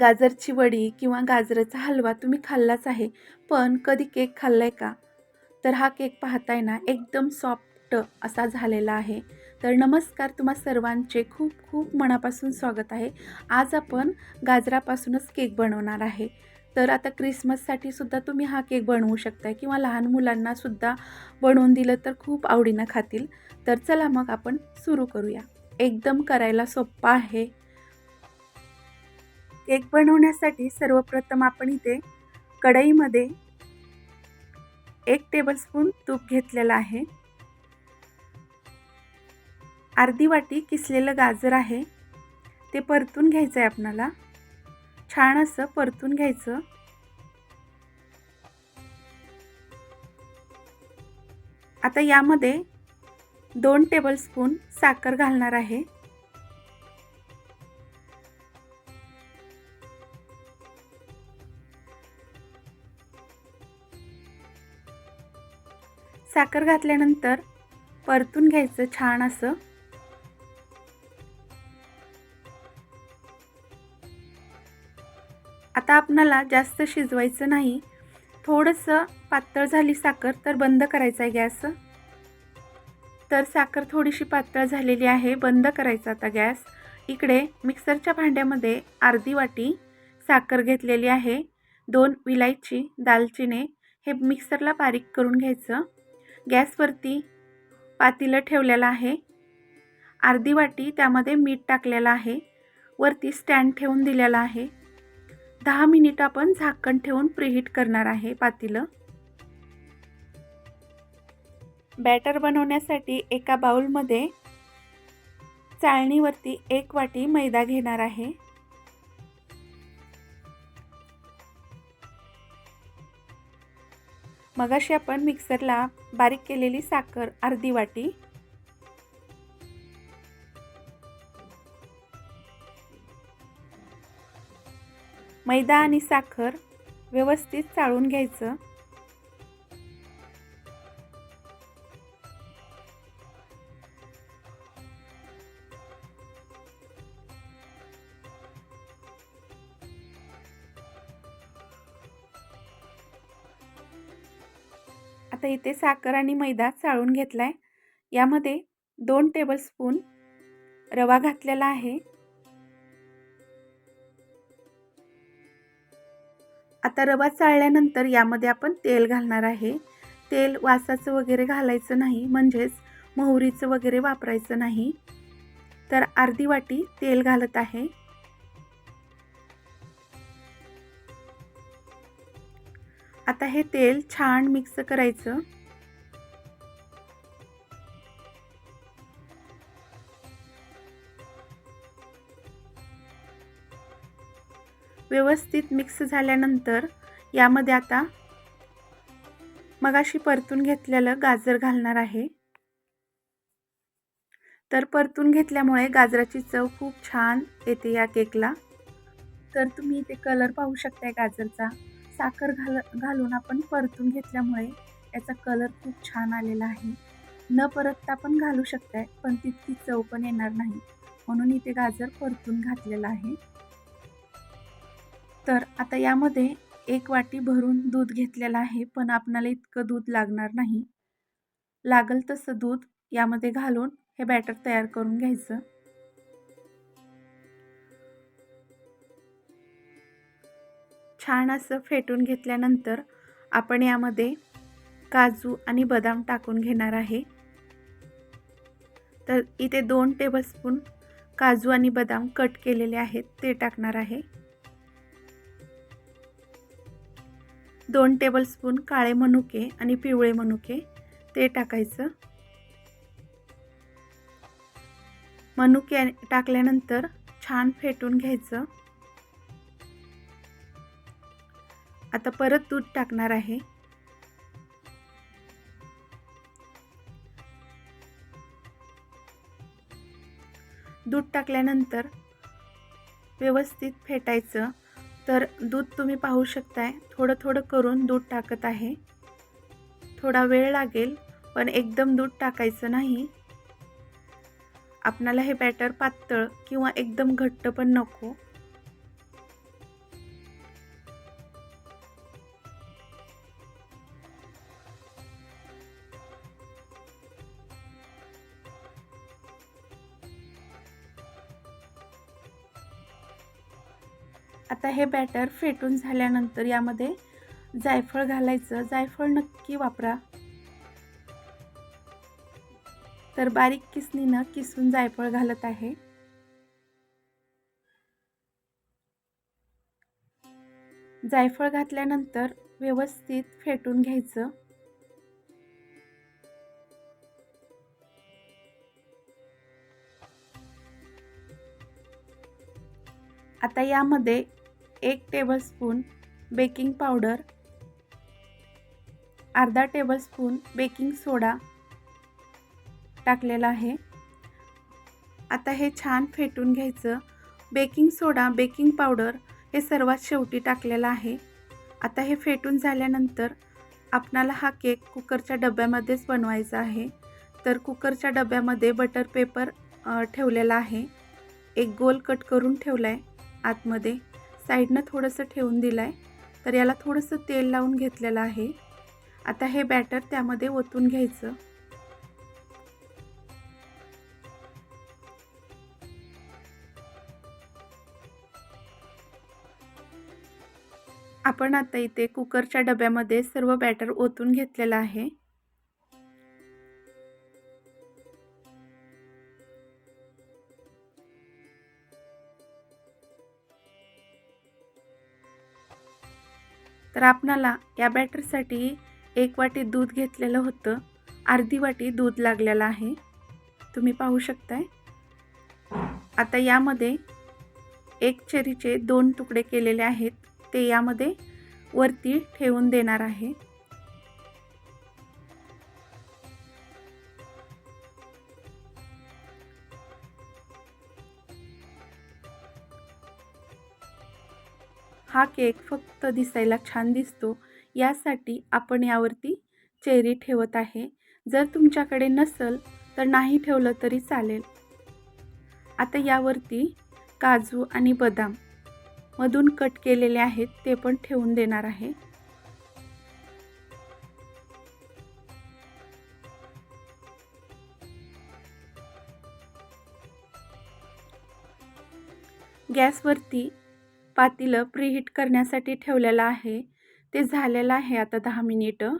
गाजरची वडी किंवा गाजराचा हलवा तुम्ही खाल्लाच आहे पण कधी केक खाल्ला आहे का? तर हा केक पाहताय ना एकदम सॉफ्ट असा झालेला आहे. तर नमस्कार तुम्हा सर्वांचे खूप खूप मनापासून स्वागत आहे. आज आपण गाजरापासूनच केक बनवणार आहे. तर आता क्रिसमससाठी सुद्धा तुम्ही हा केक बनवू शकताय किंवा लहान मुलांनासुद्धा बनवून दिलं तर खूप आवडीनं खातील. तर चला मग आपण सुरू करूया. एकदम करायला सोप्पा आहे. केक बनवण्यासाठी सर्वप्रथम आपण इथे कढईमध्ये एक टेबलस्पून तूप घेतलेलं आहे. अर्धी वाटी किसलेलं गाजर आहे. ते परतून घ्यायचं आहे आपणाला. छान असं परतून घ्यायचं. आता यामध्ये दोन टेबलस्पून साखर घालणार आहे. साखर घातल्यानंतर परतून घ्यायचं छान असं. आता आपणाला जास्त शिजवायचं नाही. थोडंसं पातळ झाली साखर तर बंद करायचं आहे गॅस. तर साखर थोडीशी पातळ झालेली आहे बंद करायचा आता गॅस. इकडे मिक्सरच्या भांड्यामध्ये अर्धी वाटी साखर घेतलेली आहे. दोन विलायची दालचिने हे मिक्सरला बारीक करून घ्यायचं. गॅसवरती पातीलं ठेवलेलं आहे. अर्धी वाटी त्यामध्ये मीठ टाकलेलं आहे. वरती स्टँड ठेवून दिलेला आहे. दहा मिनिट आपण झाकण ठेवून प्रिहीट करणार आहे पातीलं. बॅटर बनवण्यासाठी एका बाऊलमध्ये चाळणीवरती एक वाटी मैदा घेणार आहे. मगाशी आपण मिक्सरला बारीक केलेली साखर अर्धी वाटी. मैदा आणि साखर व्यवस्थित चाळून घ्यायचं. आता इथे साखर आणि मैदा चाळून घेतला आहे यामध्ये दोन टेबलस्पून रवा घातलेला आहे. आता रवा चाळल्यानंतर यामध्ये आपण तेल घालणार आहे. तेल वासाचं वगैरे घालायचं नाही म्हणजेच मोहरीचं वगैरे वापरायचं नाही. तर अर्धी वाटी तेल घालत आहे. आता हे तेल छान मिक्स करायचं. व्यवस्थित मिक्स झाल्यानंतर यामध्ये आता मगाशी परतून घेतलेलं गाजर घालणार आहे. तर परतून घेतल्यामुळे गाजराची चव खूप छान येते या केकला. तर तुम्ही इथे कलर पाहू शकताय गाजरचा. साखर घाल घालून आपण परतून घेतल्यामुळे याचा कलर खूप छान आलेला आहे. न परतता पण घालू शकताय पण तितकी चव पण येणार नाही. म्हणून इथे गाजर परतून घातलेलं आहे. तर आता यामध्ये एक वाटी भरून दूध घेतलेलं आहे पण आपणाला इतकं दूध लागणार नाही. लागल तसं दूध यामध्ये घालून हे बॅटर तयार करून घ्यायचं. छान असं फेटून घेतल्यानंतर आपण यामध्ये काजू आणि बदाम टाकून घेणार आहे. तर इथे दोन टेबलस्पून काजू आणि बदाम कट केलेले आहेत ते टाकणार आहे. दोन टेबलस्पून काळे मनुके आणि पिवळे मनुके ते टाकायचं. मनुके टाकल्यानंतर छान फेटून घ्यायचं. आता परत दूध टाकणार आहे. दूध टाकल्यानंतर व्यवस्थित फेटायचं. तर दूध तुम्ही पाहू शकताय थोडं थोडं करून दूध टाकत आहे. थोडा वेळ लागेल पण एकदम दूध टाकायचं नाही. आपणाला हे बॅटर पातळ किंवा एकदम घट्ट पण नको. आता हे बॅटर फेटून झाल्यानंतर यामध्ये जायफळ घालायचं. जायफळ नक्की वापरा. तर बारीक किसनीनं किसून जायफळ घालत आहे. जायफळ घातल्यानंतर व्यवस्थित फेटून घ्यायचं. आता यामध्ये एक टेबलस्पून बेकिंग पावडर अर्धा टेबलस्पून बेकिंग सोडा टाकलेला आहे. आता हे छान फेटून घ्यायचं. बेकिंग सोडा बेकिंग पावडर हे सर्वात शेवटी टाकलेलं आहे. आता हे फेटून झाल्यानंतर आपणाला हा केक कुकरच्या डब्यामध्येच बनवायचा आहे. तर कुकरच्या डब्यामध्ये बटर पेपर ठेवलेला आहे. एक गोल कट करून ठेवला आहे आतमध्ये. साईडनं थोडंसं ठेवून दिलं आहे तर याला थोडंसं तेल लावून घेतलेलं आहे. आता हे बॅटर त्यामध्ये ओतून घ्यायचं. आपण आता इथे कुकरच्या डब्यामध्ये सर्व बॅटर ओतून घेतलेलं आहे. तर आपणाला या बॅटरसाठी एक वाटी दूध घेतलेलं होतं. अर्धी वाटी दूध लागलेलं आहे. तुम्ही पाहू शकताय. आता यामध्ये एक चेरीचे दोन तुकडे केलेले आहेत. ते यामध्ये वरती ठेवून देणार आहे. हा केक फक्त दिसायला छान दिसतो. यासाठी आपण यावरती चेरी ठेवत आहे. जर तुमच्याकडे नसल तर नाही ठेवलं तरी चालेल. आता यावरती काजू आणि बदाम मधून कट केलेले आहेत ते पण ठेवून देणार आहे. गॅसवरती पातीलं प्रीहीट करण्यासाठी ठेवलेलं आहे. ते झालेलं आहे आता दहा मिनिटं.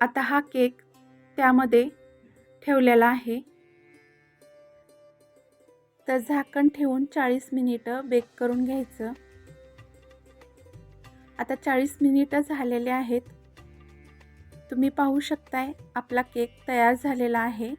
आता हा केक त्यामध्ये ठेवलेला आहे. तर झाकण ठेवून चाळीस मिनिटं बेक करून घ्यायचं. आता चाळीस मिनिटं झालेले आहेत. तुम्ही पाहू शकताय आपला केक तयार झालेला आहे.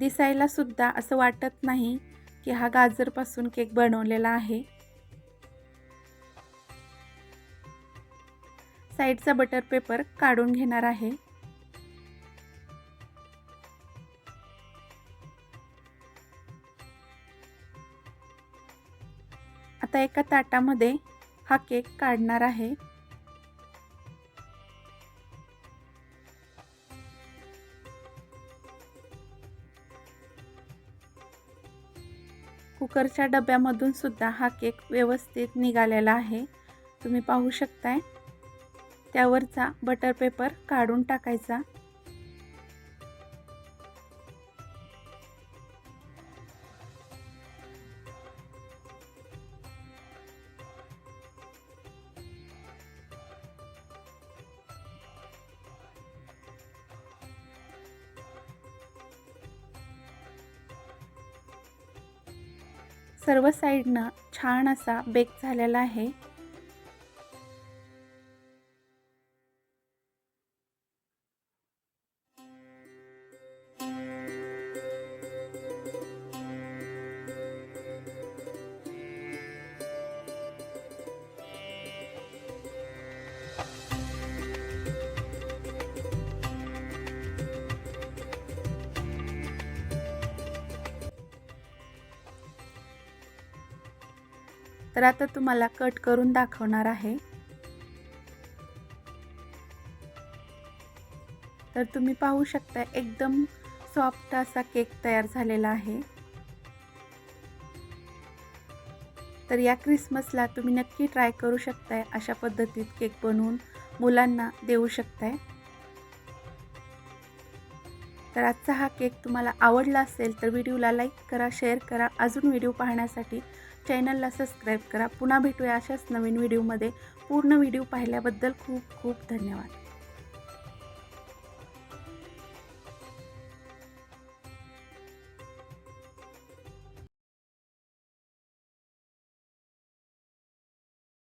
दिसायला सुद्धा असं वाटत नाही की हा गाजरपासून केक बनवलेला आहे. साईडचा बटर पेपर काढून घेणार आहे. आता एका ताटामध्ये हा केक काढणार आहे. कुकरच्या डब्यामधून सुद्धा हा केक व्यवस्थित निघालेला आहे. तुम्ही पाहू शकताय. त्यावरचा बटर पेपर काढून टाकायचा. सर्व साईडनं छान असा बेक झालेला आहे. तर आता तुम्हाला कट करून दाखवणार आहे. तर तुम्ही पाहू शकता एकदम सॉफ्ट असा केक तयार झालेला आहे. तर या क्रिसमसला तुम्ही नक्की ट्राय करू शकताय अशा पद्धतीत केक बनवून मुलांना देऊ शकताय. तर आजचा हा केक तुम्हाला आवडला असेल तर व्हिडिओला लाईक करा शेअर करा अजून व्हिडिओ पाहण्यासाठी चॅनलला सबस्क्राईब करा. पुन्हा भेटूया अशाच नवीन व्हिडिओमध्ये. पूर्ण व्हिडिओ पाहिल्याबद्दल खूप खूप धन्यवाद.